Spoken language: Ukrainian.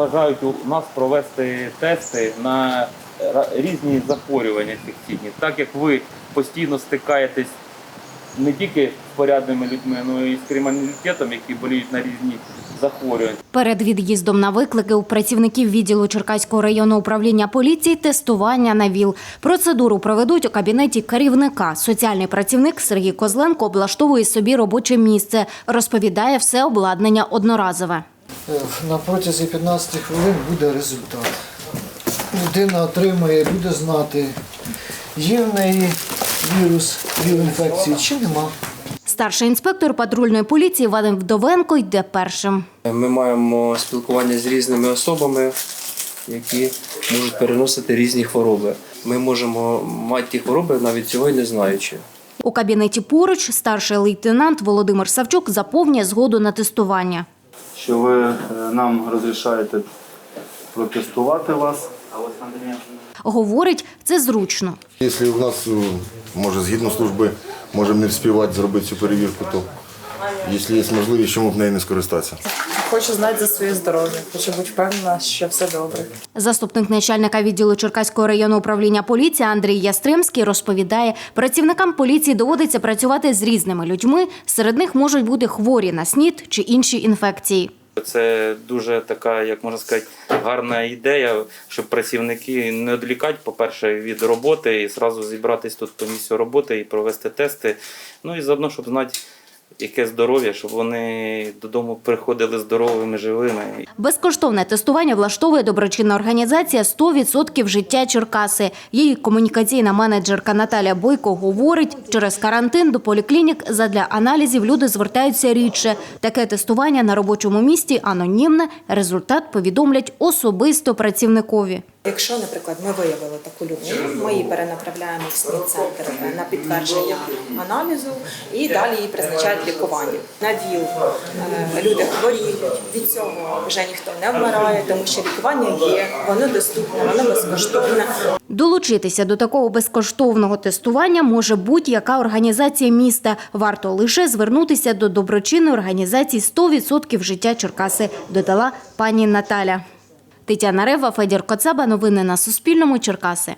бажають у нас провести тести на різні захворювання інфекційні. Так як ви постійно стикаєтесь не тільки з порядними людьми, але й з криміналітетом, які боліють на різні захворювання. Перед від'їздом на виклики у працівників відділу Черкаського районного управління поліції тестування на ВІЛ. Процедуру проведуть у кабінеті керівника. Соціальний працівник Сергій Козленко облаштовує собі робоче місце. Розповідає, все обладнання одноразове. Е, На протязі 15 хвилин буде результат. Людина отримає, буде знати, є в неї вірус віл-інфекції чи нема. Старший інспектор патрульної поліції Вадим Вдовенко йде першим. Ми маємо спілкування з різними особами, які можуть переносити різні хвороби. Ми можемо мати ті хвороби, навіть цього й не знаючи. У кабінеті поруч старший лейтенант Володимир Савчук заповнює згоду на тестування. Що ви е, нам розрішаєте протестувати вас. Говорить, це зручно. Якщо у нас, е, може, згідно служби, можемо не вспівати зробити цю перевірку, то якщо є можливість, чому б нею не скористатися? Хочу знати за своє здоров'я. Хочу бути впевнена, що все добре. Заступник начальника відділу Черкаського районного управління поліції Андрій Ястримський розповідає, працівникам поліції доводиться працювати з різними людьми. Серед них можуть бути хворі на СНІД чи інші інфекції. Це дуже така, як можна сказати, гарна ідея, щоб працівники не відлікати, по-перше, від роботи і зразу зібратись тут по місцю роботи і провести тести. Ну і заодно, щоб знати, яке здоров'я, щоб вони додому приходили здоровими, живими. Безкоштовне тестування влаштовує доброчинна організація «100% життя Черкаси. Її комунікаційна менеджерка Наталя Бойко говорить, через карантин до поліклінік задля аналізів люди звертаються рідше. Таке тестування на робочому місці анонімне. Результат повідомлять особисто працівникові. Якщо, наприклад, ми виявили таку людину, ми її перенаправляємо в СНІД-центр на підтвердження аналізу і далі їй призначають лікування. На ВІЛ е, люди хворіють, від цього вже ніхто не вмирає, тому що лікування є, воно доступне, воно безкоштовне. Долучитися до такого безкоштовного тестування може будь-яка організація міста. Варто лише звернутися до доброчинної організації «100% життя Черкаси, додала пані Наталя. Тетяна Рева, Федір Коцаба. Новини на Суспільному. Черкаси.